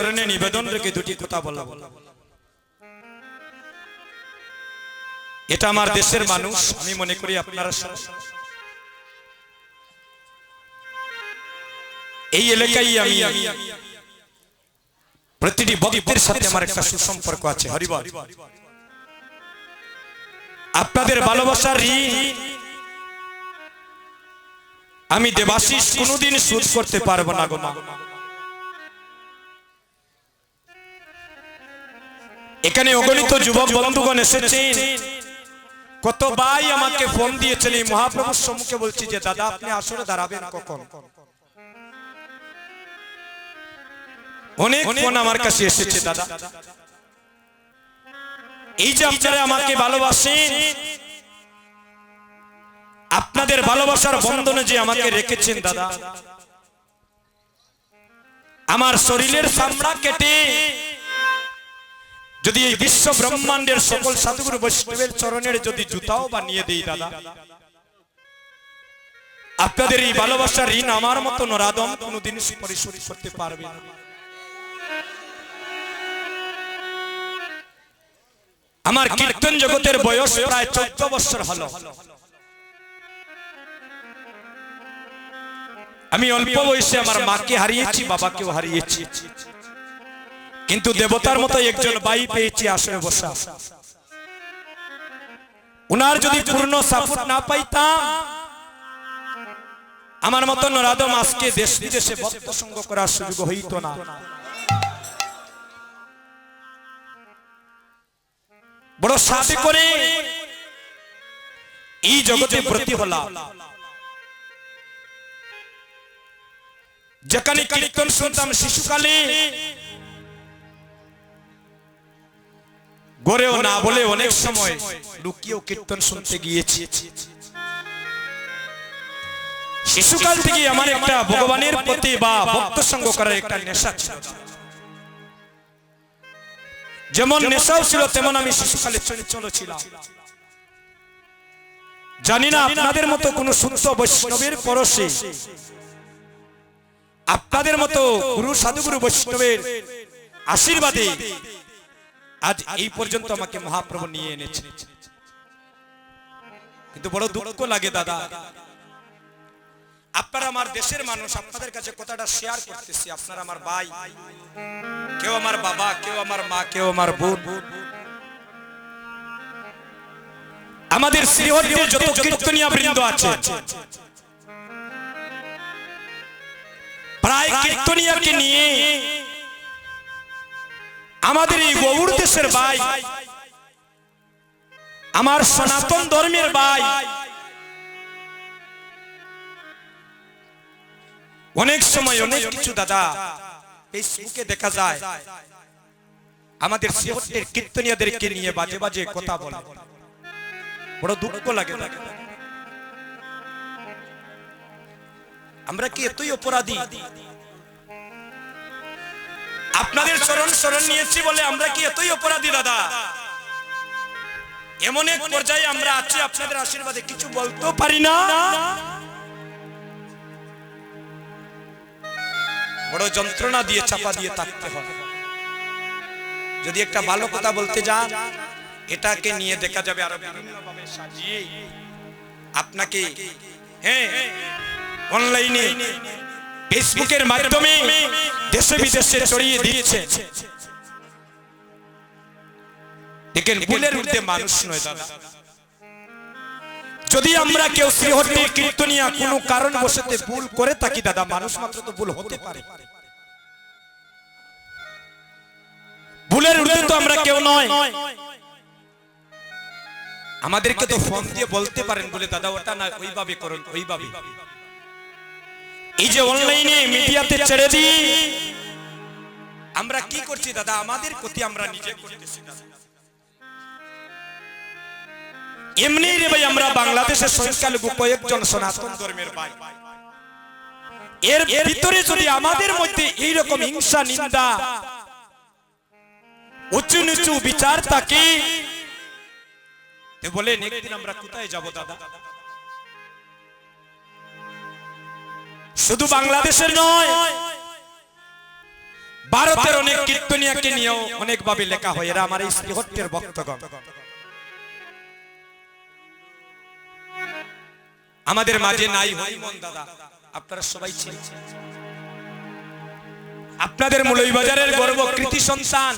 চরণে নিবেদন রেখে দুটি কথা বলব এটা আমার দেশের মানুষ, আমি মনে করি আপনারা এই এলাকায় আমি প্রতিটি ভক্তের সাথে আমার একটা সুসম্পর্ক আছে, হরিবল। আপনাদের ভালোবাসার ঋণ আমি দেবাশিস কোনোদিন শোধ করতে পারব না গো মা। এখানে অগণিত যুবক বন্ধুগণ এসেছেন। কত ভাই আমাকে ফোন দিয়েছেন এই মহাপ্রভুর সম্মুখে বলছি যে দাদা আপনি আসলে দাঁড়াবেন কখন? অনেক ফোন আমার কাছে এসেছে দাদা। এই যে আপনারা আমাকে ভালোবাসেন আপনাদের ভালোবাসার বন্ধনে যে আমাকে রেখেছেন দাদা। আমার শরীরের চামড়া কেটে যদি এই বিশ্ব ব্রহ্মাণ্ডের সকল সাধুগুরু বৈষ্ণবের চরণের যদি জুতাও বানিয়ে দেই দাদা আপনাদের এই ভালোবাসার ঋণ আমার মতো নরাদম কোনোদিন পরিশোধ করতে পারবে না। আমার কীর্তন জগতের বয়স প্রায় চোদ্দ বছর হলো। আমি অল্প বয়সে আমার মাকে হারিয়েছি বাবাকেও হারিয়েছি। কিন্তু দেবতার মতো একজন বাই পেয়েছি আসলে বসা। উনার যদি পূর্ণ সাপোর্ট না পাইতাম আমার মতো নরাদম আজকে দেশ বিদেশে ভক্ত সঙ্গ করার সুযোগ হইত না। বড় সাথে করে এই জগতে ব্রতী হলাম। যেখানে কীর্তন শুনতাম শিশুকালে গড়েও না বলে অনেক সময় লুকিয়েও কীর্তন শুনতে গিয়েছি। শিশুকাল থেকে আমার একটা ভগবানের প্রতি বা ভক্ত সঙ্গ করার একটা নেশা ছিল। যেমন নেশাও ছিল তেমন আমি শিশুকালে চঞ্চল ছিলাম। জানি না আপনাদের মতো কোন শুদ্ধ বৈষ্ণবের পরশে। আপনাদের মতো গুরু সাধুগুরু বৈষ্ণবের আশীর্বাদে আজ এই পর্যন্ত আমাকে মহাপ্রভু নিয়ে এনেছে। কিন্তু বড় দুঃখ লাগে দাদা। আপনারা আমার দেশের মানুষ, আপনাদের কাছে কথাটা শেয়ার করতেছি। আপনারা আমার ভাই, কেউ আমার বাবা, কেউ আমার মা, কেউ আমার বোন। আমাদের শ্রীহরিতে যত কীর্তনিয়া বৃন্দ আছে, প্রায় কীর্তনিয়াকে নিয়ে আমাদের এই গৌর দেশের ভাই, আমার সনাতন ধর্মের ভাই, অনেক সময় অনেক কিছু দাদা ফেসবুকে দেখা যায়। আমাদের সিহটের কীর্তনিয়াদেরকে নিয়ে বাজে বাজে কথা বলে। বড় দুঃখ লাগে আমরা কি এতই অপরাধী? আপনাদের চরণ শরণ নিয়েছি বলে আমরা কি এতই অপরাধী, দাদা? এমন এক পর্যায়ে আমরা আছি, আপনাদের আশীর্বাদে কিছু বলতেও পারি না। বড় যন্ত্রণা দিয়ে চাপা দিয়ে থাকতে হবে যদি একটা ভালো কথা বলতে যান, এটাকে নিয়ে দেখা যাবে আরও বিভিন্নভাবে সাজিয়ে। আপনাকে হ্যাঁ অনলাইনে ফেসবুকের মাধ্যমে দেশে বিদেশে ছড়িয়ে দিয়েছে। দেখেন, ভুলের ঊর্ধ্বে মানুষ নয় দাদা। যদি আমরা কেউ শ্রীহট্টির কীর্তনিয়া কোনো কারণ বসেতে ভুল করে থাকি দাদা, মানুষ মাত্র তো ভুল হতে পারে। ভুলের ঊর্ধ্বে তো আমরা কেউ নয়। আমাদেরকে তো ফোন দিয়ে বলতে পারেন বলে, দাদা, ওটা না, ওইভাবে করুন, ওইভাবে। এই যে অনলাইনে মিডিয়াতে ছেড়ে দিই। আমরা কি করছি দাদা? আমাদের ক্ষতি আমরা নিজে করতেছি এমনি রে ভাই আমরা বাংলাদেশের সংখ্যালঘু কয়েকজন সনাতন ধর্মের ভাই। এর ভিতরে যদি আমাদের মধ্যে এইরকম হিংসা নিন্দা উঁচু নিচু বিচার থাকে বলে একদিন আমরা কোথায় যাব দাদা? শুধু বাংলাদেশের নয়, ভারতের অনেক কীর্তনিয়াকে নিয়েও অনেকভাবে লেখা হয়। এরা আমার এই শ্রীহট্টের ভক্তগণ। আমাদের মাঝে নাই হরিমন দাদা, আপনারা সবাই ছিলেন আপনাদের মৌলভীবাজারের গর্ব কৃতি সন্তান,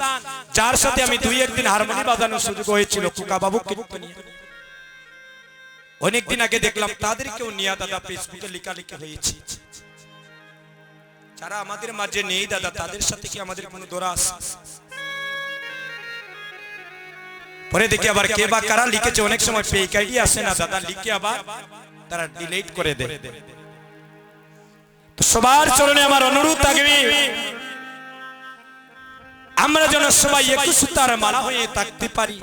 যার সাথে আমি দুই একদিন হারমোনি বাজানোর সুযোগ হয়েছিল কুকা বাবু কীর্তনিয়া। অনেকদিন আগে দেখলাম তাদেরকেও নিয়ে দাদা ফেসবুকে লেখালেখি হয়েছে। যারা আমাদের মাঝে নেই দাদা, তাদের সাথে কি আমাদের কোনো দোরা আছে পরে দেখি আবার কে বা কারা লিখেছে, অনেক সময় ফেক আইডি আসে না, দাদা লিখে আবার তারা ডিলিট করে দেয়। সবার চরণে আমার অনুরোধ থাকবে, আমরা যেন সবাই একটু সুতার মালা হয়ে থাকতে পারি।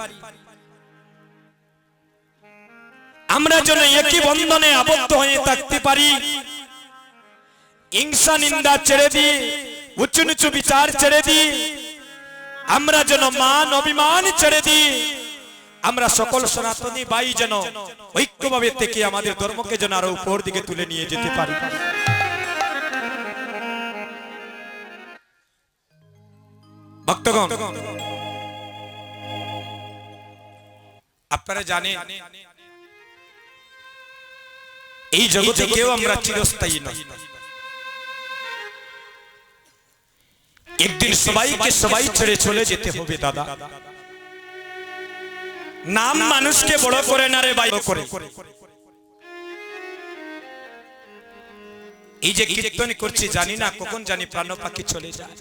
আমরা যেন একই বন্ধনে আবদ্ধ হয়ে থাকতে পারি। হিংসা নিন্দা ছেড়ে দিয়ে উঁচু নিচু বিচার ছেড়ে দিয়ে আমরা যেন মান অভিমান ছেড়ে দিই আমরা সকল সনাতনী ভাই যেন ঐক্যভাবে থেকে আমাদের ধর্মকে যেন আরও উপর দিকে তুলে নিয়ে যেতে পারি। ভক্তগণ আপনারা জানেন এই জগতে কেউ আমরা চিরস্থায়ী নই। একদিন সবাইকে সবাই ছেড়ে চলে যেতে হবে দাদা। নাম মানুষকে বড় করে না রে ভাই করে। এই যে কীর্তন করছি জানি না কখন জানি প্রাণ পাখি চলে যায়।